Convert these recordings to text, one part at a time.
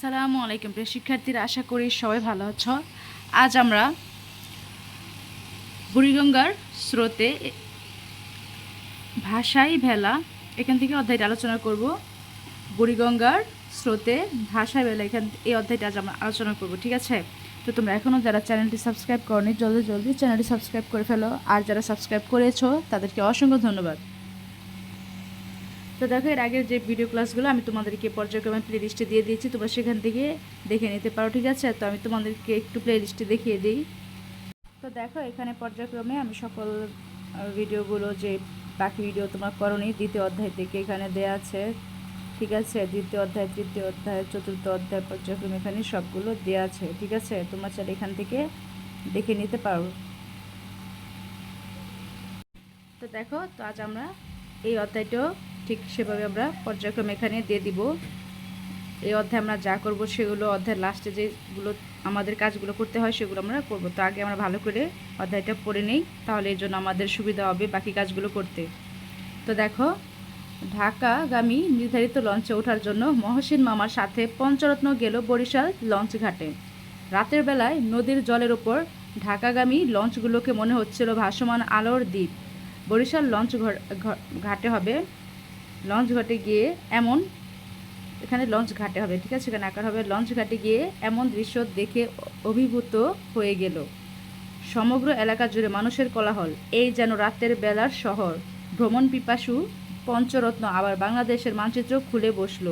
আসসালামু আলাইকুম প্রিয় শিক্ষার্থীরা, আশা করি সবাই ভালো আছো। আজ আমরা বুড়িগঙ্গার স্রোতে ভাষাই ভেলা এখান থেকে অধ্যায়টা আলোচনা করব। বুড়িগঙ্গার স্রোতে ভাষাই ভেলা এখান এই অধ্যায়টা আজ আমরা আলোচনা করব, ঠিক আছে? তো তোমরা এখনও যারা চ্যানেলটি সাবস্ক্রাইব করনি, জলদি জলদি চ্যানেলটি সাবস্ক্রাইব করে ফেলো। আর যারা সাবস্ক্রাইব করেছ, তাদেরকে অসংখ্য ধন্যবাদ। তো দেখো, এর আগের যে ভিডিও ক্লাসগুলো আমি তোমাদেরকে পর্যায়ক্রমে প্লে লিস্টে দিয়ে দিয়েছি, তোমরা সেখান থেকে দেখে নিতে পারো, ঠিক আছে? তো আমি তোমাদেরকে একটু প্লে লিস্টে দেখিয়ে দিই। তো দেখো, এখানে পর্যায়ক্রমে আমি সকল ভিডিওগুলো যে বাকি ভিডিও তোমরা করনি, দ্বিতীয় অধ্যায় থেকে এখানে দেয়া আছে, ঠিক আছে? দ্বিতীয় অধ্যায়, তৃতীয় অধ্যায়, চতুর্থ অধ্যায়, পর্যায়ক্রমে এখানে সবগুলো দেওয়া আছে, ঠিক আছে? তোমরা চাইলে এখান থেকে দেখে নিতে পারো। তো দেখো, তো আজ আমরা এই অধ্যায়টাও ঠিক সেভাবে আমরা পর্যায়ক্রমে এখানে দিয়ে দিব। এই অধ্যায়ে আমরা যা করব সেগুলো অধ্যায়ের লাস্টে যেগুলো আমাদের কাজগুলো করতে হয় সেগুলো আমরা করব। তো আগে আমরা ভালো করে অধ্যায়টা পড়ে নেই, তাহলে এর জন্য আমাদের সুবিধা হবে বাকি কাজগুলো করতে। তো দেখো, ঢাকাগামী নির্ধারিত লঞ্চে ওঠার জন্য মহসিন মামার সাথে পঞ্চরত্ন গেল বরিশাল লঞ্চ ঘাটে। রাতের বেলায় নদীর জলের ওপর ঢাকাগামী লঞ্চগুলোকে মনে হচ্ছিল ভাসমান আলোর দ্বীপ। বরিশাল লঞ্চ ঘাটে হবে লঞ্চ ঘাটে গিয়ে এমন, এখানে লঞ্চ ঘাটে হবে, ঠিক আছে? এখানে আকার হবে। লঞ্চ ঘাটে গিয়ে এমন দৃশ্য দেখে অভিভূত হয়ে গেল। সমগ্র এলাকা জুড়ে মানুষের কোলাহল। এই যেন রাতের বেলার শহর। ভ্রমণ পিপাসু পঞ্চরত্ন আবার বাংলাদেশের মানচিত্র খুলে বসল।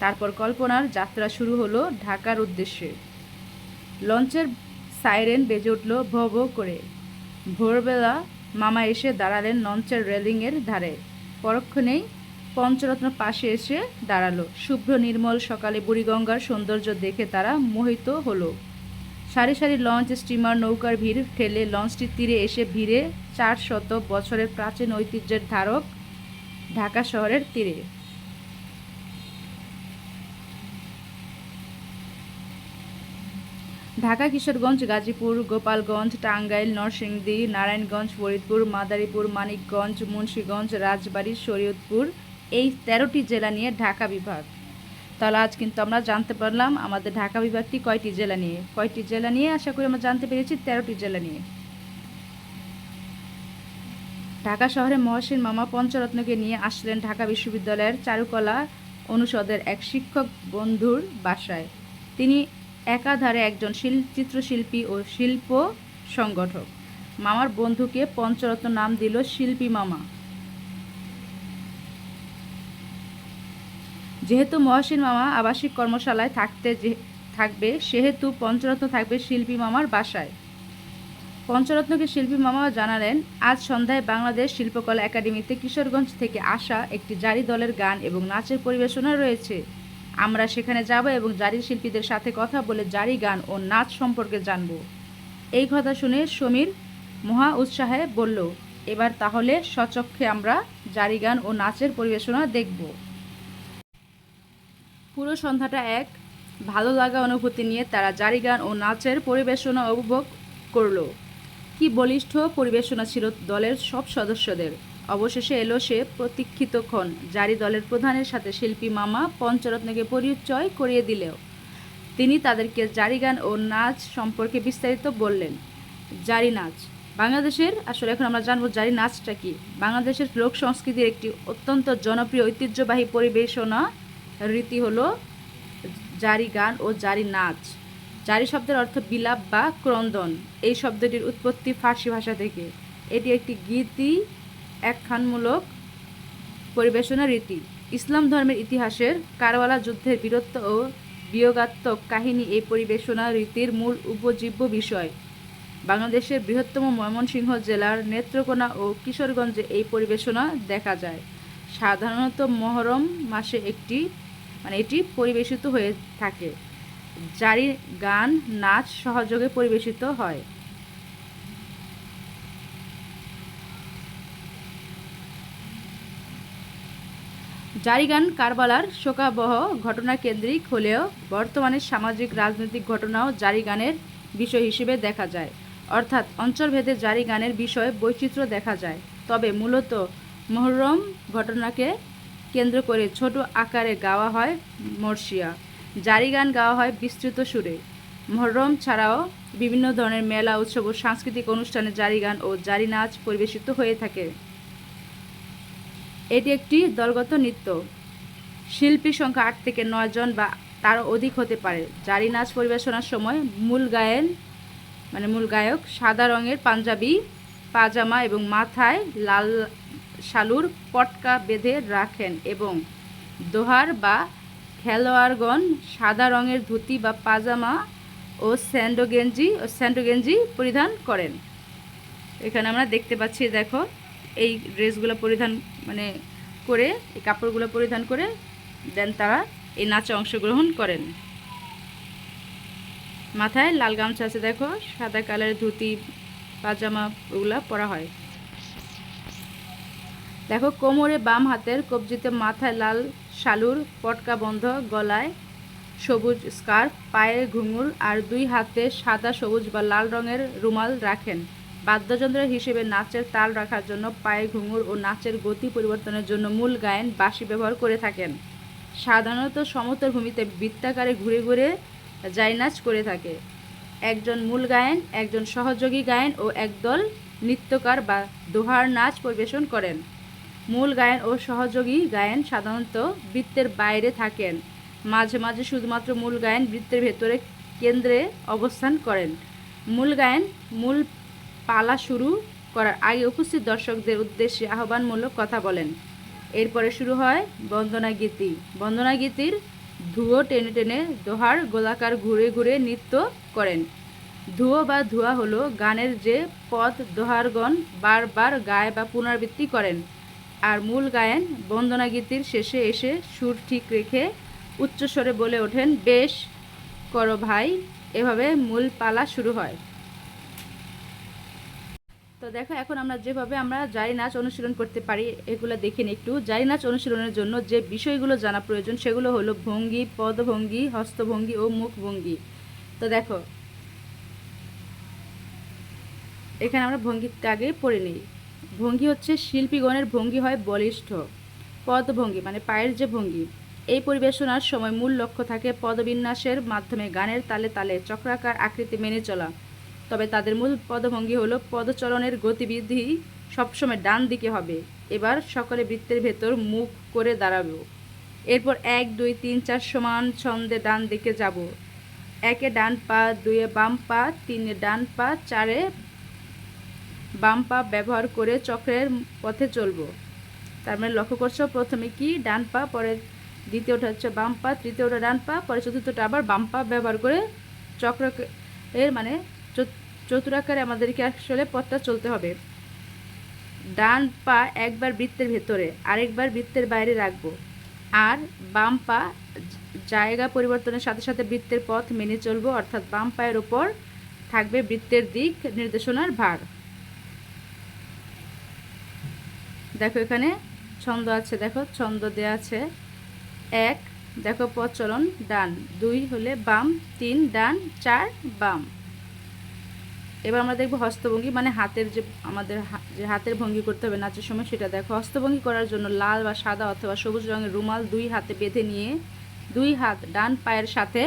তারপর কল্পনার যাত্রা শুরু হলো ঢাকার উদ্দেশ্যে। লঞ্চের সাইরেন বেজে উঠল ভো ভো করে। ভোরবেলা মামা এসে দাঁড়ালেন লঞ্চের রেলিংয়ের ধারে। পরক্ষণেই পঞ্চরত্ন পাশে এসে দাঁড়াল। শুভ্র, নির্মল, সকালে বুড়িগঙ্গার সৌন্দর্য দেখে তারা মোহিত হলো। সারি সারি লঞ্চ, স্টিমার, নৌকার ভিড় ঠেলে লঞ্চটির তীরে এসে ভিড়ে চার শত বছরের প্রাচীন ঐতিহ্যের ধারক ঢাকা শহরের তীরে। ঢাকা, কিশোরগঞ্জ, গাজীপুর, গোপালগঞ্জ, টাঙ্গাইল, নরসিংদী, নারায়ণগঞ্জ, ফরিদপুর, মাদারীপুর, মানিকগঞ্জ, মুন্সীগঞ্জ, রাজবাড়ী, শরীয়তপুর এই তেরোটি জেলা নিয়ে ঢাকা বিভাগ। তাহলে আজ কিন্তু আমরা জানতে পারলাম আমাদের ঢাকা বিভাগটি কয়টি জেলা নিয়ে। কয়টি জেলা নিয়ে আশা করি আমরা জানতে পেরেছি তেরোটি জেলা নিয়ে। ঢাকা শহরে মহসিন মামা পঞ্চরত্নকে নিয়ে আসলেন ঢাকা বিশ্ববিদ্যালয়ের চারুকলা অনুষদের এক শিক্ষক বন্ধুর বাসায়। তিনি একাধারে একজন শিল, চিত্রশিল্পী ও শিল্প সংগঠক। মামার বন্ধুকে পঞ্চরত্ন নাম দিল শিল্পী মামা। যেহেতু মহসিন মামা আবাসিক কর্মশালায় থাকতে যে, থাকবে, সেহেতু পঞ্চরত্ন থাকবে শিল্পী মামার বাসায়। পঞ্চরত্নকে শিল্পী মামা জানালেন, আজ সন্ধ্যায় বাংলাদেশ শিল্পকলা একাডেমিতে কিশোরগঞ্জ থেকে আসা একটি জারি দলের গান এবং নাচের পরিবেশনা রয়েছে। আমরা সেখানে যাব এবং জারি শিল্পীদের সাথে কথা বলে জারি গান ও নাচ সম্পর্কে জানব। এই কথা শুনে সমীর মহা উৎসাহে বলল, এবার তাহলে সচক্ষে আমরা জারি গান ও নাচের পরিবেশনা দেখব। পুরো সন্ধ্যাটা এক। ভালো লাগা অনুভূতি নিয়ে তারা জারি গান ও নাচের পরিবেশনা উপভোগ করল। কি বলিষ্ঠ পরিবেশনা ছিল দলের সব সদস্যদের। অবশেষে এলো সে প্রতীক্ষিত ক্ষণ। জারি দলের প্রধানের সাথে শিল্পী মামা পঞ্চরত্নকে পরিচয় করিয়ে দিলেও তিনি তাদেরকে জারি গান ও নাচ সম্পর্কে বিস্তারিত বললেন। জারি নাচ। বাংলাদেশের, আসলে এখন আমরা জানব জারি নাচটা কি? বাংলাদেশের লোক সংস্কৃতির একটি অত্যন্ত জনপ্রিয় ঐতিহ্যবাহী পরিবেশনা রীতি হলো জারি গান ও জারি নাচ। জারি শব্দের অর্থ বিলাপ বা ক্রন্দন। এই শব্দটির উৎপত্তি ফার্সি ভাষা থেকে। এটি একটি গীতি, একখানমূলক পরিবেশনা রীতি। ইসলাম ধর্মের ইতিহাসের কারওয়ালা যুদ্ধের বীরত্ব ও বিয়োগাত্মক কাহিনী এই পরিবেশনা রীতির মূল উপজীব্য বিষয়। বাংলাদেশের বৃহত্তম ময়মনসিংহ জেলার নেত্রকোনা ও কিশোরগঞ্জে এই পরিবেশনা দেখা যায়। সাধারণত মহরম মাসে একটি মানে এটি পরিবেশিত হয়ে থাকে। জারি গান, নাচ সহযোগে পরিবেশিত হয়। জারি গান, কারবালার শোকাবহ ঘটনা কেন্দ্রিক হলেও বর্তমানে সামাজিক রাজনৈতিক ঘটনাও জারি গানের বিষয় হিসেবে দেখা যায়। অর্থাৎ অঞ্চলভেদে জারি গানের বিষয়ে বৈচিত্র্য দেখা যায়। তবে মূলত মহরম ঘটনাকে কেন্দ্র করে ছোট আকারে গাওয়া হয় মর্শিয়া। জারি গান গাওয়া হয় বিস্তৃত সুরে। মহরম ছাড়াও বিভিন্ন ধরনের মেলা, উৎসব ও সাংস্কৃতিক অনুষ্ঠানে জারি গান ও জারি নাচ পরিবেশিত হয়ে থাকে। এটি একটি দলগত নৃত্য। শিল্পী সংখ্যা আট থেকে নয় জন বা তার অধিক হতে পারে। জারি নাচ পরিবেশনার সময় মূল গায়েন মানে মূল গায়ক সাদা রঙের পাঞ্জাবি, পাজামা এবং মাথায় লাল শালুর পটকা বেঁধে রাখেন এবং দোহার বা খেলোয়াড়গণ সাদা রঙের ধুতি বা পাজামা ও স্যান্ডো গেঞ্জি ও স্যান্ডো গেঞ্জি পরিধান করেন। এখানে আমরা দেখতে পাচ্ছি, দেখো, এই ড্রেসগুলো পরিধান মানে করে, এই কাপড়গুলো পরিধান করে দেন তারা এই নাচে অংশগ্রহণ করেন। মাথায় লাল গামছা আছে, দেখো, সাদা কালারের ধুতি, পাজামা, ওগুলা পরা হয়। দেখো, কোমরে বাম হাতের কবজিতে মাথায় লাল শালুর পটকা বন্ধ, গলায় সবুজ স্কার্ফ পায়ের ঘুঙুর, আর দুই হাতে সাদা সবুজ বা লাল রঙের রুমাল রাখেন। বাদ্যযন্ত্র হিসেবে নাচের তাল রাখার জন্য পায়ে ঘুঙুর ও নাচের গতি পরিবর্তনের জন্য মূল গায়ন বাঁশি ব্যবহার করে থাকেন। সাধারণত সমতল ভূমিতে বৃত্তাকারে ঘুরে ঘুরে জাই নাচ করে থাকে। একজন মূল গায়ন, একজন সহযোগী গায়ন ও একদল নৃত্যকার বা দোহার নাচ পরিবেশন করেন। মূল গায়ন ও সহযোগী গায়ন সাধারণত বৃত্তের বাইরে থাকেন। মাঝে মাঝে শুধুমাত্র মূল গায়ন বৃত্তের ভেতরে কেন্দ্রে অবস্থান করেন। মূল গায়ন, মূল পালা শুরু করার আগে উপস্থিত দর্শকদের উদ্দেশ্যে আহ্বানমূলক কথা বলেন। এরপরে শুরু হয় বন্দনা গীতি। বন্দনা গীতির ধুয়ো টেনে টেনে দোহার গোলাকার ঘুরে ঘুরে নৃত্য করেন। ধুয়ো বা ধোয়া হলো গানের যে পদ দোহারগণ বারবার গায় বা পুনরাবৃত্তি করেন। আর মূল গায়েন বন্দনা গীতির শেষে এসে সুর ঠিক রেখে উচ্চস্বরে বলে ওঠেন, বেশ করো ভাই, এভাবে মূল পালা শুরু হয়। তো দেখো, এখন আমরা যেভাবে আমরা জারি নাচ অনুশীলন করতে পারি, এগুলো দেখে একটু। জারি নাচ অনুশীলনের জন্য যে বিষয়গুলো জানা প্রয়োজন, সেগুলো হলো ভঙ্গি, পদভঙ্গি, হস্তভঙ্গি ও মুখভঙ্গি। তো দেখো, এখানে আমরা ভঙ্গিটা আগে পড়ে নিই। ভঙ্গি হচ্ছে শিল্পীগণের ভঙ্গি হয় বলিষ্ঠ, পদভঙ্গি মানে পায়ের যে ভঙ্গি। এই পরিবেশনার সময় মূল লক্ষ্য থাকে পদবিন্যাসের মাধ্যমে গানের তালে তালে চক্রাকার আকৃতি মেনে চলা। তবে তাদের মূল পদভঙ্গি হলো পদচলনের গতিবিধি সবসময় ডান দিকে হবে। এবার সকলে বৃত্তের ভেতর মুখ করে দাঁড়াবো। এরপর এক, দুই, তিন, চার সমান ছন্দে ডান দিকে যাব। একে ডান পা, দুয়ে বাম পা, তিনে ডান পা, চারে বাম পা ব্যবহার করে চক্রের পথে চলবো। তার মানে লক্ষ্য করছ, প্রথমে কি? ডান পা, পরে দ্বিতীয়টা হচ্ছে বাম পা, তৃতীয়টা ডান পা, পরে চতুর্থটা আবার বাম পা ব্যবহার করে চক্র এর মানে চতুরাকারে আমাদেরকে আসলে পথটা চলতে হবে। ডান পা একবার বৃত্তের ভেতরে, আরেকবার বৃত্তের বাইরে রাখব। আর বাম পা জায়গা পরিবর্তনের সাথে সাথে বৃত্তের পথ মেনে চলবো, অর্থাৎ বাম পায়ের ওপর থাকবে বৃত্তের দিক নির্দেশনার ভার। দেখো এখানে ছন্দ আছে, দেখো ছন্দ দেওয়া আছে। এক, দেখো পথ চলন ডান। দুই হলে বাম, তিন, ডান, চার, বাম। এবার আমরা দেখব হস্তভঙ্গি মানে হাতের যে আমাদের যে হাতের ভঙ্গি করতে হবে নাচের সময় সেটা দেখো। হস্তভঙ্গি করার জন্য লাল বা সাদা অথবা সবুজ রঙের রুমাল দুই হাতে বেঁধে নিয়ে দুই হাত ডান পায়ের সাথে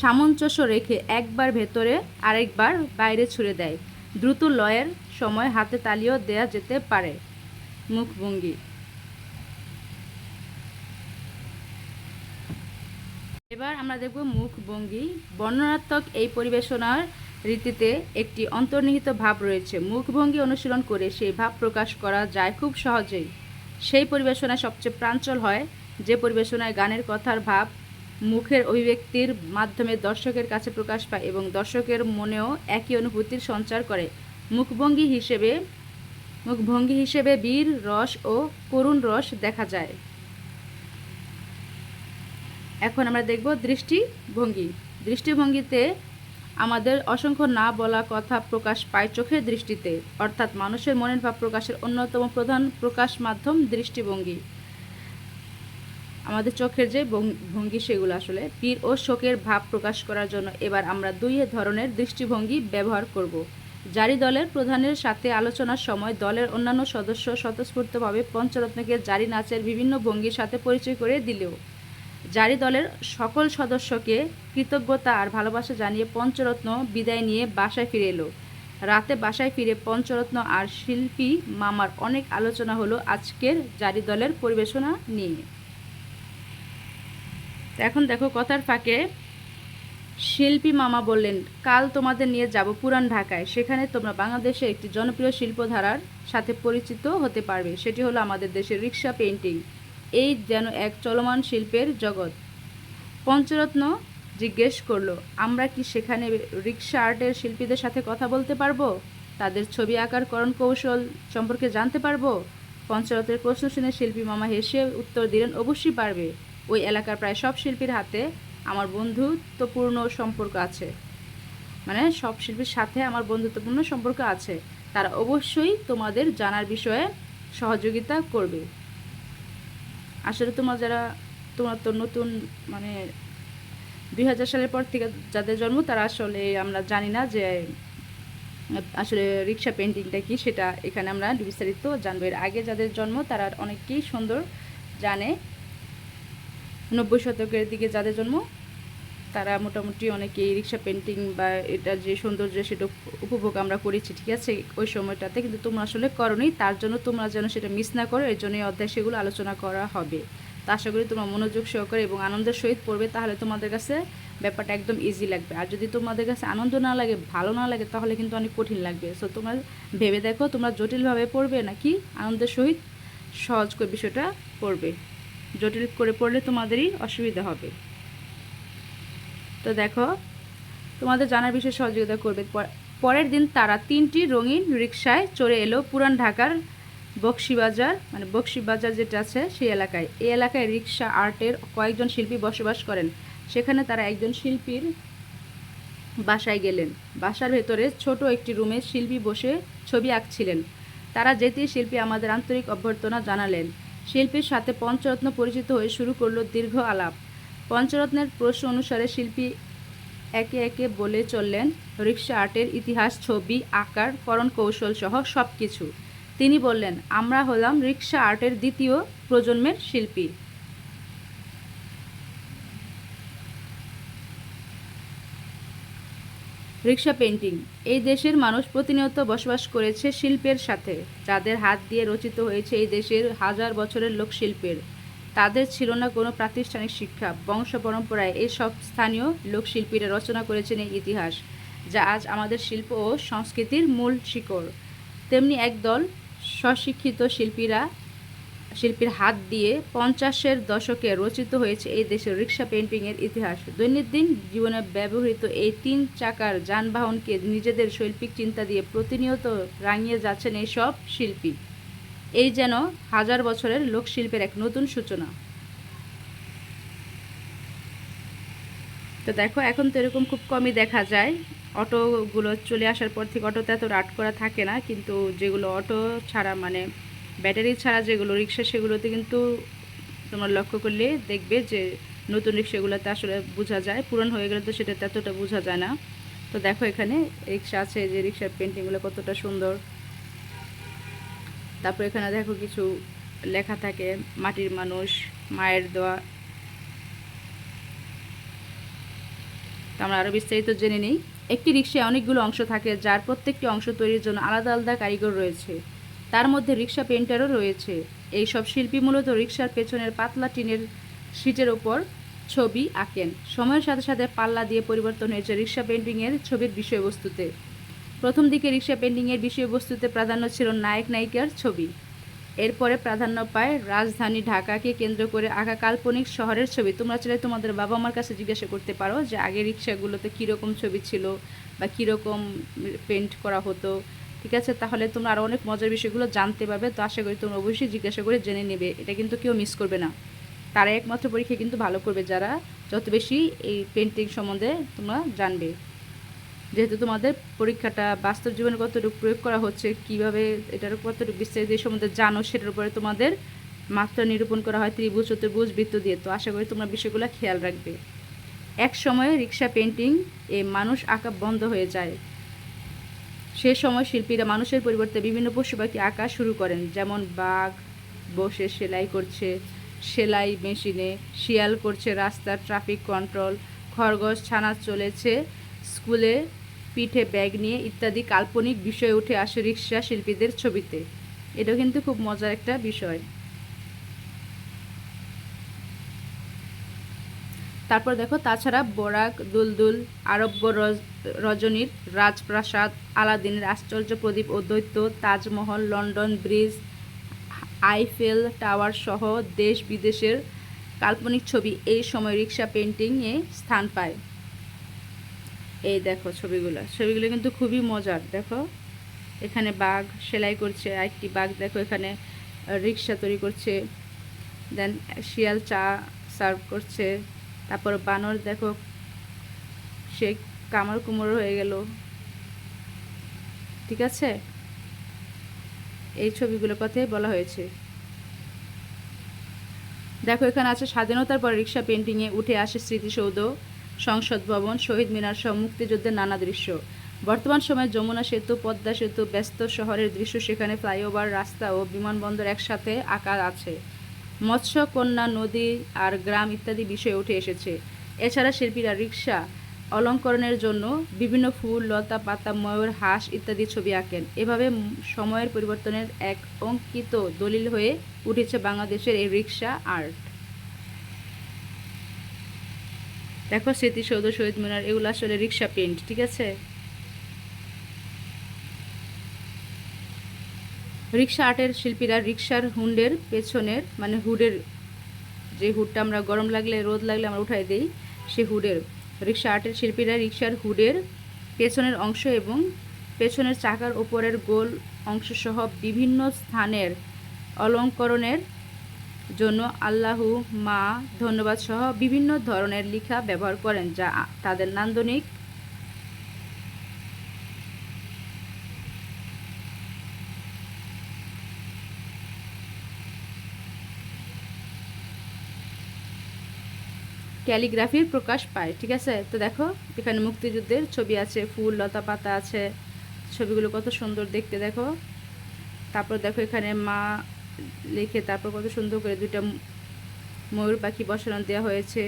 সামঞ্জস্য রেখে একবার ভেতরে আরেকবার বাইরে ছুড়ে দেয়। দ্রুত লয়ের সময় হাতে তালিও দেয়া যেতে পারে। মুখভঙ্গি। এবার আমরা দেখব মুখভঙ্গি। বর্ণনাত্মক এই পরিবেশনার রীতিতে একটি অন্তর্নিহিত ভাব রয়েছে। মুখভঙ্গি অনুশীলন করে সেই ভাব প্রকাশ করা যায় খুব সহজেই। সেই পরিবেশনা সবচেয়ে প্রাঞ্চল হয় যে পরিবেশনায় গানের কথার ভাব মুখের অভিব্যক্তির মাধ্যমে দর্শকের কাছে প্রকাশ পায় এবং দর্শকের মনেও একই অনুভূতির সঞ্চার করে। মুখভঙ্গি হিসেবে মুখভঙ্গি হিসেবে বীর, রস ও করুণ রস দেখা যায়। এখন আমরা দেখব দৃষ্টিভঙ্গি। দৃষ্টিভঙ্গিতে আমাদের অসংখ্য না বলা কথা প্রকাশ পায় চোখের দৃষ্টিতে, অর্থাৎ মানুষের মনের ভাব প্রকাশের অন্যতম প্রধান প্রকাশ মাধ্যম দৃষ্টিভঙ্গি। আমাদের চোখের যে ভঙ্গি সেগুলো আসলে পীর ও শোকের ভাব প্রকাশ করার জন্য এবার আমরা দুই ধরনের দৃষ্টিভঙ্গি ব্যবহার করব। জারি দলের প্রধানের সাথে আলোচনার সময় দলের অন্যান্য সদস্য স্বতঃস্ফূর্তভাবে পঞ্চরত্নকে জারি নাচের বিভিন্ন ভঙ্গির সাথে পরিচয় করে দিলেও জারি দলের সকল সদস্যকে কৃতজ্ঞতা আর ভালোবাসা জানিয়ে পঞ্চরত্ন বিদায় নিয়ে বাসায় ফিরে এলো। রাতে বাসায় ফিরে পঞ্চরত্ন আর শিল্পী মামার অনেক আলোচনা হলো আজকের জারি দলের পরিবেশনা নিয়ে। এখন দেখো কথার ফাঁকে শিল্পী মামা বললেন, কাল তোমাদের নিয়ে যাব পুরান ঢাকায়। সেখানে তোমরা বাংলাদেশের একটি জনপ্রিয় শিল্পধারার সাথে পরিচিত হতে পারবে। সেটি হলো আমাদের দেশের রিক্সা পেইন্টিং। এই যেন এক চলমান শিল্পের জগৎ। পঞ্চরত্ন জিজ্ঞেস করল, আমরা কি সেখানে রিক্সা আর্টের শিল্পীদের সাথে কথা বলতে পারব? তাদের ছবি আঁকার করণ কৌশল সম্পর্কে জানতে পারব? পঞ্চরত্নের প্রশ্ন শুনে শিল্পী মামা হেসে উত্তর দিলেন, অবশ্যই পারবে। ওই এলাকার প্রায় সব শিল্পীর হাতে আমার বন্ধুত্বপূর্ণ সম্পর্ক আছে। মানে সব শিল্পীর সাথে আমার বন্ধুত্বপূর্ণ সম্পর্ক আছে। তারা অবশ্যই তোমাদের জানার বিষয়ে সহযোগিতা করবে। আসলে তোমরা যারা, তোমরা তো নতুন মানে দুই হাজার সালের পর থেকে যাদের জন্ম, তারা আসলে আমরা জানি না যে, আসলে রিক্সা পেন্টিংটা কি সেটা এখানে আমরা বিস্তারিত জানব। এর আগে যাদের জন্ম, তারা অনেককেই সুন্দর জানে। নব্বই শতকের দিকে যাদের জন্ম, তারা মোটামুটি অনেকেই রিক্সা পেন্টিং বা এটা যে সৌন্দর্য সেটা উপভোগ আমরা করেছি, ঠিক আছে? ওই সময়টাতে। কিন্তু তোমরা আসলে করনি, তার জন্য তোমরা যেন সেটা মিস না করো, এর জন্য অধ্যায় সেগুলো আলোচনা করা হবে। তা আশা করি তোমরা মনোযোগ সহকারে এবং আনন্দের সহিত পড়বে, তাহলে তোমাদের কাছে ব্যাপারটা একদম ইজি লাগবে। আর যদি তোমাদের কাছে আনন্দ না লাগে, ভালো না লাগে, তাহলে কিন্তু অনেক কঠিন লাগবে। সো তোমরা ভেবে দেখো, তোমরা জটিলভাবে পড়বে নাকি? আনন্দের সহিত সহজ করে বিষয়টা পড়বে। জটিল করে পড়লে তোমাদেরই অসুবিধা হবে। তো দেখো, তোমাদের জানার বিষয়ে সহযোগিতা করবে। পরের দিন তারা তিনটি রঙিন রিক্সায় চড়ে এলো পুরান ঢাকার বক্সিবাজার মানে বক্সিবাজার যেটা আছে সেই এলাকায়। এই এলাকায় রিক্সা আর্টের কয়েকজন শিল্পী বসবাস করেন। সেখানে তারা একজন শিল্পীর বাসায় গেলেন। বাসার ভেতরে ছোট একটি রুমে শিল্পী বসে ছবি আঁকছিলেন। তারা যেতেই শিল্পী আমাদের আন্তরিক অভ্যর্থনা জানালেন। শিল্পীর সাথে পঞ্চরত্ন পরিচিত হয়ে শুরু করল দীর্ঘ আলাপ। পঞ্চরত্নের প্রশ্ন অনুসারে শিল্পী একে একে বলে চললেন রিক্সা আর্টের ইতিহাস, ছবি, আকার, করণ কৌশল সহ সব কিছু তিনি বললেন, আমরা হলাম রিক্সা আর্টের দ্বিতীয় প্রজন্মের শিল্পী। রিক্সা পেন্টিং এই দেশের মানুষ প্রতিনিয়ত বসবাস করেছে শিল্পের সাথে। যাদের হাত দিয়ে রচিত হয়েছে এই দেশের হাজার বছরের লোকশিল্পের তাদের ছিল না কোনো প্রাতিষ্ঠানিক শিক্ষা। বংশ পরম্পরায় এইসব স্থানীয় লোকশিল্পীরা রচনা করেছেন এই ইতিহাস, যা আজ আমাদের শিল্প ও সংস্কৃতির মূল শিকড় তেমনি একদল স্বশিক্ষিত শিল্পীরা শিল্পীর হাত দিয়ে পঞ্চাশের দশকে রচিত হয়েছে এই দেশের রিক্সা পেন্টিংয়ের ইতিহাস। দৈনন্দিন জীবনে ব্যবহৃত এই তিন চাকার যানবাহনকে নিজেদের শৈল্পিক চিন্তা দিয়ে প্রতিনিয়ত রাঙিয়ে যাচ্ছেন এই সব শিল্পী। এই যেন হাজার বছরের লোকশিল্পের এক নতুন সূচনা। তো দেখো, এখন তো এরকম খুব কমই দেখা যায়। অটোগুলো চলে আসার পর থেকে অটোতে এত রাট করা থাকে না, কিন্তু যেগুলো অটো ছাড়া মানে ব্যাটারি ছাড়া যেগুলো রিক্সা, সেগুলোতে কিন্তু তোমরা লক্ষ্য করলে দেখবে যে নতুন রিক্সাগুলোতে আসলে বোঝা যায়। পুরন হয়ে গেলে তো সেটাতে এতটা বোঝা যায় না। তো দেখো এখানে রিক্সা আছে, যে রিক্সার পেন্টিংগুলো কতটা সুন্দর। তারপর এখানে দেখো কিছু লেখা থাকে, মাটির মানুষ, মায়ের দোয়া। তো আমরা আরও বিস্তারিত জেনে নিই। একটি রিক্সায় অনেকগুলো অংশ থাকে, যার প্রত্যেকটি অংশ তৈরির জন্য আলাদা আলাদা কারিগর রয়েছে। তার মধ্যে রিক্সা পেন্টারও রয়েছে। এই সব শিল্পী মূলত রিক্সার পেছনের পাতলা টিনের সিটের ওপর ছবি আঁকেন। সময়ের সাথে সাথে পাল্লা দিয়ে পরিবর্তন হয়েছে রিক্সা পেন্টিংয়ের ছবির বিষয়বস্তুতে। প্রথম দিকে রিক্সা পেন্টিংয়ের বিষয়বস্তুতে প্রাধান্য ছিল নায়ক নায়িকার ছবি। এরপরে প্রাধান্য পায় রাজধানী ঢাকাকে কেন্দ্র করে আঁকা কাল্পনিক শহরের ছবি। তোমরা চাইলে তোমাদের বাবা মার কাছে জিজ্ঞাসা করতে পারো যে আগে রিক্সাগুলোতে কীরকম ছবি ছিল বা কীরকম পেন্ট করা হতো ঠিক আছে? তাহলে তোমরা আরও অনেক মজার বিষয়গুলো জানতে পারবে। তো আশা করি তোমরা অবশ্যই জিজ্ঞাসা করে জেনে নেবে। এটা কিন্তু কেউ মিস করবে না। তারা একমাত্র পরীক্ষা কিন্তু ভালো করবে যারা। যত বেশি এই পেন্টিং সম্বন্ধে তোমরা জানবে। যেহেতু তোমাদের পরীক্ষাটা বাস্তব জীবনে কতটুকু প্রয়োগ করা হচ্ছে, কীভাবে এটার কতটুকু বিস্তারিত সম্বন্ধে জানো, সেটার উপরে তোমাদের মাত্রা নিরূপণ করা হয় ত্রিভুজ, চতুর্ভুজ, বৃত্ত দিয়ে। তো আশা করি তোমরা বিষয়গুলো খেয়াল রাখবে। এক সময়ে রিক্সা পেন্টিং এ মানুষ আঁকা বন্ধ হয়ে যায়। সে সময় শিল্পীরা মানুষের পরিবর্তে বিভিন্ন পশু পাখি আঁকা শুরু করেন। যেমন বাঘ বসে সেলাই করছে, সেলাই মেশিনে শিয়াল করছে, রাস্তার ট্রাফিক কন্ট্রোল খরগোশ, ছানা চলেছে স্কুলে পিঠে ব্যাগ নিয়ে ইত্যাদি কাল্পনিক বিষয় উঠে আসে রিক্সা শিল্পীদের ছবিতে। এটা কিন্তু খুব মজার একটা বিষয়। তারপর দেখো, তাছাড়া বরাক, দুলদুল, আরব্য রজ- রজনীর, রাজপ্রাসাদ, আলাদিনের আশ্চর্য প্রদীপ ও দৈত্য, Taj Mahal, London bridge, Eiffel tower সহ দেশ বিদেশের কাল্পনিক ছবি এই সময় রিক্সা পেন্টিংয়ে স্থান পায়। এই দেখো ছবিগুলো। ছবিগুলো কিন্তু খুবই মজার, দেখো। এখানে বাঘ সেলাই করছে, আরেকটি বাঘ দেখো এখানে রিক্সা তৈরি করছে। দেন শিয়াল চা সার্ভ করছে। তারপর বানর দেখো, সে কামড় কুমড়ো হয়ে গেল। ঠিক আছে? এই ছবিগুলোর কথাই বলা হয়েছে। দেখো, এখানে আছে স্বাধীনতার পর রিক্সা পেন্টিংয়ে উঠে আসে স্মৃতিসৌধ, সংসদ ভবন, শহীদ মিনার সহ মুক্তিযুদ্ধের নানা দৃশ্য। বর্তমান সময়ে যমুনা সেতু, পদ্মা সেতু, ব্যস্ত শহরের দৃশ্য, সেখানে ফ্লাইওভার, রাস্তা ও বিমানবন্দর একসাথে আঁকা আছে। মৎস্য কন্যা নদী আর গ্রাম ইত্যাদি বিষয়ে উঠে এসেছে। এছাড়া শিল্পীরা রিক্সা অলঙ্করণের জন্য বিভিন্ন ফুল, লতা পাতা, ময়ূর, হাঁস ইত্যাদি ছবি আঁকেন। এভাবে সময়ের পরিবর্তনের এক অঙ্কিত দলিল হয়ে উঠেছে বাংলাদেশের এই রিক্সা আর্ট। দেখো স্মৃতিসৌধ, শহীদ মিনার, এগুলো আসলে রিক্সা পেন্ট ঠিক আছে? রিক্সা আর্টের শিল্পীরা রিক্সার হুন্ডের পেছনের মানে হুডের যে হুডটা আমরা গরম লাগলে, রোদ লাগলে আমরা উঠাই দিই, সে হুডের। রিক্সা আর্টের শিল্পীরা রিক্সার হুডের পেছনের অংশ এবং পেছনের চাকার ওপরের গোল অংশসহ বিভিন্ন স্থানের অলঙ্করণের জন্য আল্লাহু মা ধন্যবাদ সহ বিভিন্ন ধরনের লিখা ব্যবহার করেন, যা তাদের নান্দনিক ক্যালিগ্রাফির প্রকাশ পায়, ঠিক আছে? তো দেখো, এখানে মুক্তিযুদ্ধের ছবি আছে, ফুল, লতা পাতা আছে, ছবিগুলো কত সুন্দর দেখতে, দেখো। তারপর দেখো এখানে মা লিখে তারপর কত সুন্দর করে দুইটা ময়ূর পাখি বসানো দেওয়া হয়েছে।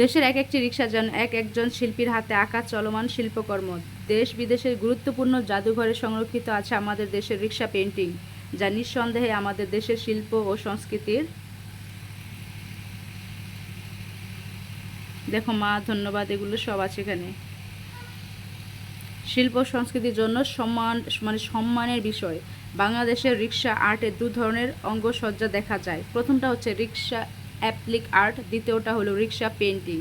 দেশের এক একটি রিক্সা যেন এক একজন শিল্পীর হাতে আঁকা চলমান শিল্পকর্ম। দেশ বিদেশের গুরুত্বপূর্ণ জাদুঘরে সংরক্ষিত আছে আমাদের দেশের রিক্সা পেন্টিং যা নিঃসন্দেহে আমাদের দেশের শিল্প ও সংস্কৃতির। দেখো মা, ধন্যবাদ, এগুলো সব আছে এখানে। শিল্প সংস্কৃতির জন্য সম্মান মানে সম্মানের বিষয়। বাংলাদেশের রিক্সা আর্টের দু ধরনের অঙ্গসজ্জা দেখা যায়। প্রথমটা হচ্ছে রিক্সা অ্যাপ্লিক আর্ট, দ্বিতীয়টা হলো রিক্সা পেন্টিং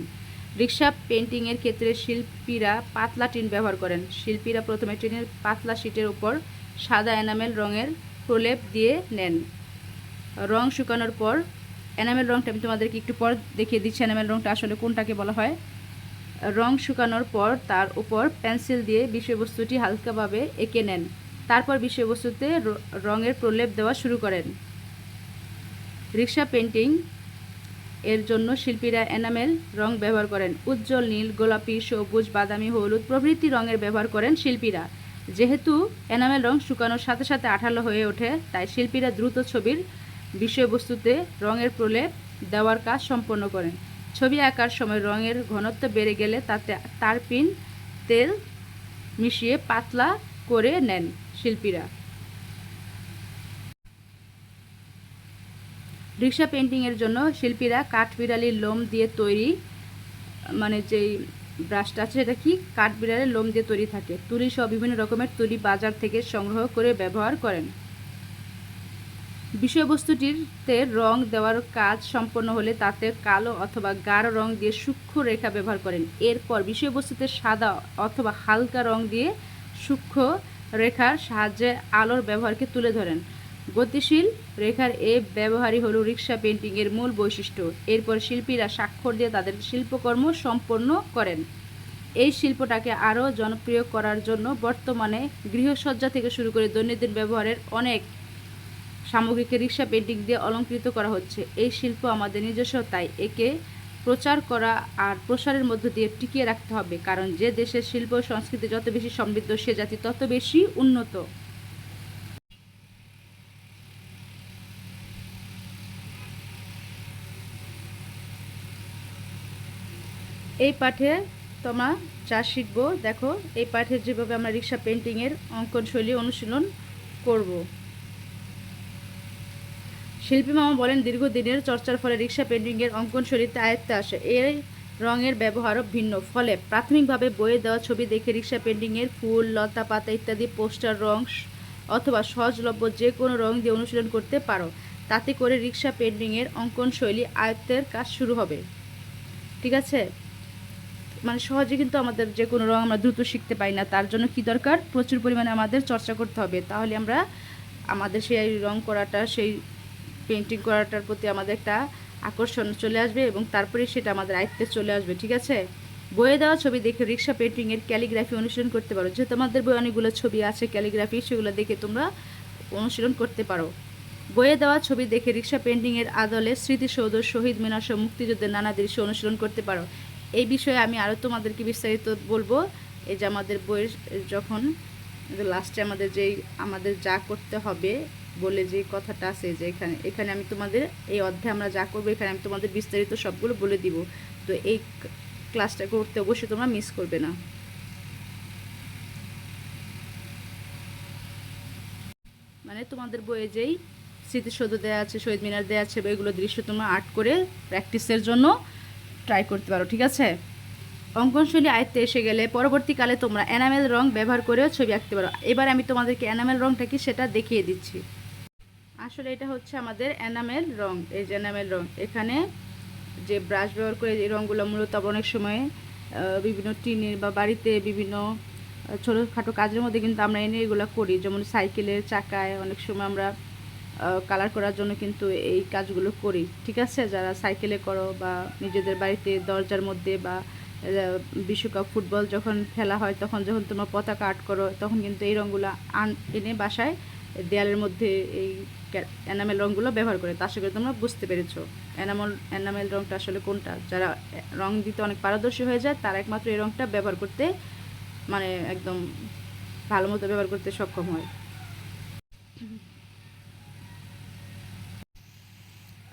রিক্সা পেন্টিংয়ের ক্ষেত্রে শিল্পীরা পাতলা টিন ব্যবহার করেন। শিল্পীরা প্রথমে টিনের পাতলা শিটের উপর সাদা এনামেল রঙের প্রলেপ দিয়ে নেন। রং শুকানোর পর এনামেল রংটা আমি তোমাদেরকে একটু পর দেখিয়ে দিচ্ছি এনামেল রংটা আসলে কোনটাকে বলা হয়। রং শুকানোর পর তার উপর পেন্সিল দিয়ে বিষয়বস্তুটি হালকাভাবে এঁকে নেন। তারপর বিষয়বস্তুতে রঙের প্রলেপ দেওয়া শুরু করেন। রিক্সা পেন্টিং এর জন্য শিল্পীরা এনামেল রং ব্যবহার করেন। উজ্জ্বল নীল, গোলাপি, সবুজ, বাদামি, হলুদ প্রভৃতি রঙের ব্যবহার করেন শিল্পীরা। যেহেতু এনামেল রং শুকানোর সাথে সাথে আঠালো হয়ে ওঠে, তাই শিল্পীরা দ্রুত ছবির বিষয়বস্তুতে রঙের প্রলেপ দেওয়ার কাজ সম্পন্ন করেন। ছবি আঁকার সময় রঙের ঘনত্ব বেড়ে গেলে তাতে তারপিন, তেল মিশিয়ে পাতলা করে নেন শিল্পীরা। রিক্সা পেন্টিংয়ের জন্য শিল্পীরা কাঠবিড়ালির লোম দিয়ে তৈরি মানে যেই ব্রাশটা আছে, সেটা কি? কাঠবিড়ালির লোম দিয়ে তৈরি থাকে। তুলি সহ বিভিন্ন রকমের তুলি বাজার থেকে সংগ্রহ করে ব্যবহার করেন। বিষয়বস্তুটিতে রং দেওয়ার কাজ সম্পন্ন হলে তাতে কালো অথবা গাঢ় রং দিয়ে সূক্ষ্ম রেখা ব্যবহার করেন। এরপর বিষয়বস্তুতে সাদা অথবা হালকা রং দিয়ে সূক্ষ্ম রেখার সাহায্যে আলোর ব্যবহারকে তুলে ধরেন। গতিশীল, রেখার এ ব্যবহারই হলো রিক্সা পেন্টিংয়ের মূল বৈশিষ্ট্য। এরপর শিল্পীরা স্বাক্ষর দিয়ে তাদের শিল্পকর্ম সম্পন্ন করেন। এই শিল্পটাকে আরও জনপ্রিয় করার জন্য বর্তমানে গৃহসজ্জা থেকে শুরু করে দৈনন্দিন ব্যবহারের অনেক সামগ্রীকে রিক্সা পেন্টিং দিয়ে অলঙ্কৃত করা হচ্ছে। এই শিল্প আমাদের নিজস্ব, তাই একে প্রচার করা আর প্রসারের মধ্য দিয়ে টিকিয়ে রাখতে হবে, কারণ যে দেশের শিল্প সংস্কৃতি যত বেশি সমৃদ্ধ, সে জাতি তত বেশি উন্নত। এই পাঠে তোমরা যা শিখব, দেখো, এই পাঠে যেভাবে আমরা রিক্সা পেন্টিংয়ের অঙ্কন শৈলী অনুশীলন করব। শিল্পী মামা বলেন, দীর্ঘদিনের চর্চার ফলে রিক্সা পেন্টিংয়ের অঙ্কন শৈলীতে আয়ত্তে আসে। এর রঙের ব্যবহারও ভিন্ন। ফলে প্রাথমিকভাবে বইয়ে দেওয়া ছবি দেখে রিক্সা পেন্টিংয়ের ফুল, লতা পাতা ইত্যাদি, পোস্টার রং অথবা সহজলভ্য যে কোনো রং দিয়ে অনুশীলন করতে পারো। তাতে করে রিক্সা পেন্টিংয়ের অঙ্কন শৈলী আয়ত্তের কাজ শুরু হবে। ঠিক আছে? মানে সহজে কিন্তু আমাদের যে কোনো রং আমরা দ্রুত শিখতে পারি না। তার জন্য কি দরকার? প্রচুর পরিমাণে আমাদের চর্চা করতে হবে। তাহলে আমরা আমাদের সেই রং করাটা, সেই পেন্টিং করাটার প্রতি আমাদের একটা আকর্ষণ চলে আসবে এবং তারপরে সেটা আমাদের আয়ত্তে চলে আসবে, ঠিক আছে? বইয়ে দেওয়া ছবি দেখে রিক্সা পেন্টিংয়ের ক্যালিগ্রাফি অনুশীলন করতে পারো। যেহেতু আমাদের বই অনেকগুলো ছবি আছে ক্যালিগ্রাফি সেগুলো দেখে তোমরা অনুশীলন করতে পারো। বইয়ে দেওয়া ছবি দেখে রিক্সা পেন্টিংয়ের আদলে স্মৃতিসৌধ, শহীদ মিনার সহ মুক্তিযুদ্ধের নানা দৃশ্য অনুশীলন করতে পারো। এই বিষয়ে আমি আরও তোমাদেরকে বিস্তারিত বলব। এই যে আমাদের বইয়ের যখন লাস্টে আমাদের যেই আমাদের যা করতে হবে বলে যে কথাটা আছে যে এখানে এখানে আমি তোমাদের এই অধ্যায়ে আমরা যা করব, এখানে আমি তোমাদের বিস্তারিত সবগুলো বলে দিব। তো এই ক্লাসটা করতে অবশ্যই তোমরা মিস করবে না। মানে তোমাদের বইয়ে যেই স্মৃতিসৌধ দেওয়া আছে, শহীদ মিনার দেওয়া আছে, এগুলো দৃশ্য তোমরা আর্ট করে প্র্যাকটিসের জন্য ট্রাই করতে পারো, ঠিক আছে? অঙ্কনশৈলী আয়ত্তে এসে গেলে পরবর্তীকালে তোমরা এনামেল রং ব্যবহার করেও ছবি আঁকতে পারো। এবার আমি তোমাদেরকে এনামেল রংটা কি সেটা দেখিয়ে দিচ্ছি। আসলে এটা হচ্ছে আমাদের এনামেল রং, এই যে এনামেল রং। এখানে যে ব্রাশ ব্যবহার করে এই রঙগুলো মূলত অনেক সময় বিভিন্ন টিনের বা বাড়িতে বিভিন্ন ছোটোখাটো কাজের মধ্যে কিন্তু আমরা এনে এগুলো করি। যেমন সাইকেলের চাকায় অনেক সময় আমরা কালার করার জন্য কিন্তু এই কাজগুলো করি, ঠিক আছে? যারা সাইকেলে করো বা নিজেদের বাড়িতে দরজার মধ্যে বা বিশ্বকাপ ফুটবল যখন খেলা হয়, তখন যখন তোমরা পতাকা আর্ট করো, তখন কিন্তু এই রঙগুলো আন, এনে বাসায় দেয়ালের মধ্যে এই এনামেল রঙগুলো ব্যবহার করে। তা আশা তোমরা বুঝতে পেরেছ এনামেল এনামেল রঙটা আসলে কোনটা? যারা রং দিতে অনেক পারদর্শী হয়ে যায়, তারা একমাত্র এই রঙটা ব্যবহার করতে মানে একদম ভালো মতো ব্যবহার করতে সক্ষম হয়।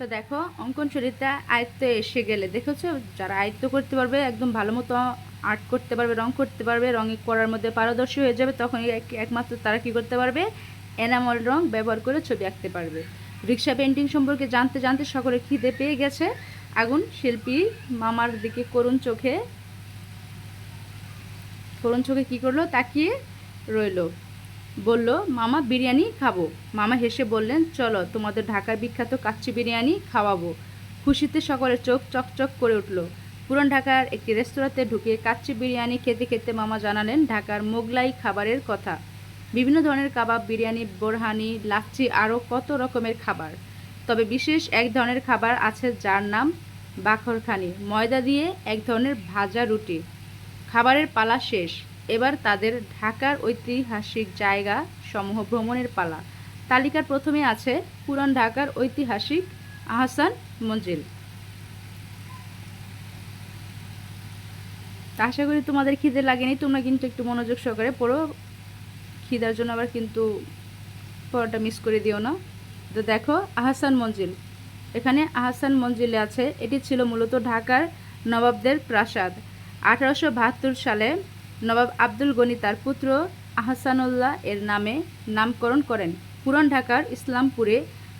তো দেখো অঙ্কন শরীরটা আয়ত্তে এসে গেলে, দেখেছ? যারা আয়ত্ত করতে পারবে, একদম ভালো মতো আর্ট করতে পারবে, রং করতে পারবে রং করার মধ্যে পারদর্শী হয়ে যাবে, তখন এক- একমাত্র তারা কি করতে পারবে? এনামল রং ব্যবহার করে ছবি আঁকতে পারবে। রিক্সা পেন্টিং সম্পর্কে জানতে জানতে সকলে খিদে পেয়ে গেছে। আগুন, শিল্পী, মামার দিকে করুণ চোখে করুণ চোখে কী করল? তাকিয়ে রইল। বলল, মামা, বিরিয়ানি খাব। মামা হেসে বললেন, চলো, তোমাদের ঢাকার বিখ্যাত কাচ্চি বিরিয়ানি খাওয়াবো। খুশিতে সকলের চোখ চকচক করে উঠল। পুরান ঢাকার একটি রেস্তোরাঁতে ঢুকে কাচ্চি বিরিয়ানি খেতে খেতে মামা জানালেন ঢাকার মোগলাই খাবারের কথা। বিভিন্ন ধরনের কাবাব, বিরিয়ানি, বোরহানি, লাচ্ছি, আরও কত রকমের খাবার। তবে বিশেষ এক ধরনের খাবার আছে যার নাম বাখরখানি। ময়দা দিয়ে এক ধরনের ভাজা রুটি। খাবারের পালা শেষ। এবার তাদের ঢাকার ঐতিহাসিক জায়গা সমূহ ভ্রমণের পালা। তালিকার প্রথমে আছে পুরান ঢাকার ঐতিহাসিক আহসান মঞ্জিল। আশা করি তোমাদের খিদে লাগেনি, তোমরা কিন্তু একটু মনোযোগ সহকারে পড়ো। খিদার জন্য আবার কিন্তু পড়াটা মিস করে দিও না। তো দেখো, আহসান মঞ্জিল। এখানে আহসান মঞ্জিলে আছে, এটি ছিল মূলত ঢাকার নবাবদের প্রাসাদ। আঠারোশো বাহাত্তর সালে নবাব আব্দুল গনি তার পুত্র আহসানুল্লাহ এর নামে নামকরণ করেন। পুরান ঢাকার ইসলামপুরে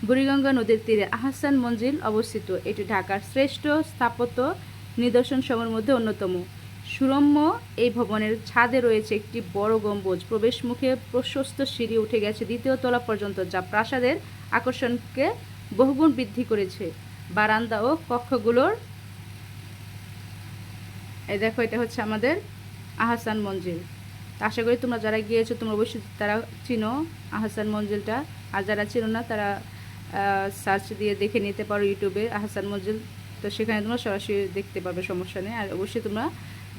বুড়িগঙ্গা নদীর তীরে আহসান মঞ্জিল অবস্থিত। এটি ঢাকার শ্রেষ্ঠ স্থাপত্য নিদর্শন নিদর্শনসমূহের মধ্যে অন্যতম। সুরম্য এই ভবনের ছাদে রয়েছে একটি বড় গম্বুজ। প্রবেশ মুখে প্রশস্ত সিঁড়ি উঠে গেছে দ্বিতীয় তলা পর্যন্ত, যা প্রাসাদের আকর্ষণকে বহুগুণ বৃদ্ধি করেছে। বারান্দা ও কক্ষগুলোর এই দেখো, এটা হচ্ছে আমাদের আহসান মঞ্জিল। আশা করি তোমরা যারা গিয়েছো, তোমরা অবশ্যই তারা চিনো আহসান মঞ্জিলটা। আর যারা চিনো না, তারা সার্চ দিয়ে দেখে নিতে পারো ইউটিউবে আহসান মঞ্জিল। তো সেখানে তোমরা সরাসরি দেখতে পাবে, সমস্যা নেই। আর অবশ্যই তোমরা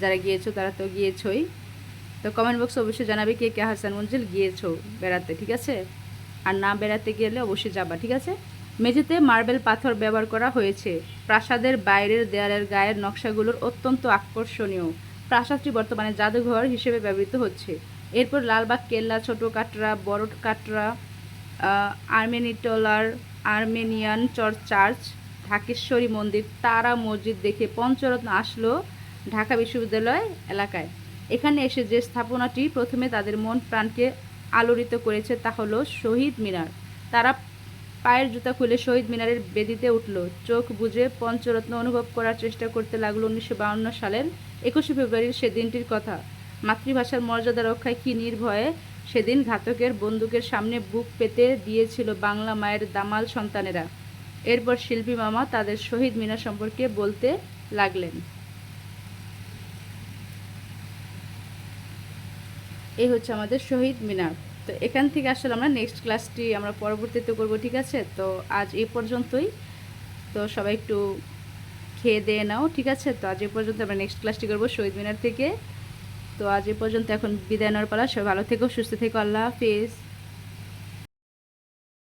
যারা গিয়েছো, তারা তো গিয়েছোই। তো কমেন্ট বক্সে অবশ্যই জানাবে কে কে আহসান মঞ্জিল গিয়েছো বেড়াতে, ঠিক আছে? আর না বেড়াতে গেলে অবশ্যই যাবা, ঠিক আছে? মেঝেতে মার্বেল পাথর ব্যবহার করা হয়েছে। প্রাসাদের বাইরের দেয়ালের গায়ের নকশাগুলোর অত্যন্ত আকর্ষণীয়। প্রাসাদটি বর্তমানে জাদুঘর হিসেবে ব্যবহৃত হচ্ছে। এরপর লালবাগ কেল্লা, ছোট কাটরা, বড় কাটরা আর্মেনিটোলার আর্মেনিয়ান চার্চ, ঢাকেশ্বরী মন্দির, তারা মসজিদ দেখে পঞ্চরত্ন আসলো ঢাকা বিশ্ববিদ্যালয় এলাকায়। এখানে এসে যে স্থাপনাটি প্রথমে তাদের মন প্রাণকে আলোড়িত করেছে তা হলো শহীদ মিনার। তারা পায়ের জুতা খুলে শহীদ মিনারের বেদিতে উঠল। চোখ বুজে পঞ্চরত্ন অনুভব করার চেষ্টা করতে লাগল উনিশশো সালের একুশে ফেব্রুয়ারির সে দিনটির কথা। মাতৃভাষার মর্যাদা রক্ষায় কি নির্ভয়ে সেদিন ঘাতকের বন্দুকের সামনে বুক পেতে দিয়েছিল বাংলা মায়ের দামাল সন্তানেরা। এরপর শিল্পী মামা তাদের শহীদ মিনার সম্পর্কে বলতে লাগলেন। এই হচ্ছে আমাদের শহীদ মিনার। তো এখান থেকে আসলে আমরা নেক্সট ক্লাসটি আমরা পরবর্তীতে করব, ঠিক আছে? তো আজ এ পর্যন্তই। তো সবাই একটু খেয়ে দিয়ে নাও, ঠিক আছে? তো আজ এ পর্যন্ত আমরা নেক্সট ক্লাসটি করব শহীদ মিনার থেকে। তো আজ এ পর্যন্ত এখন বিদায় নেওয়ার পালা। সবাই ভালো থেকো, সুস্থ থেকো। আল্লাহ হাফিজ।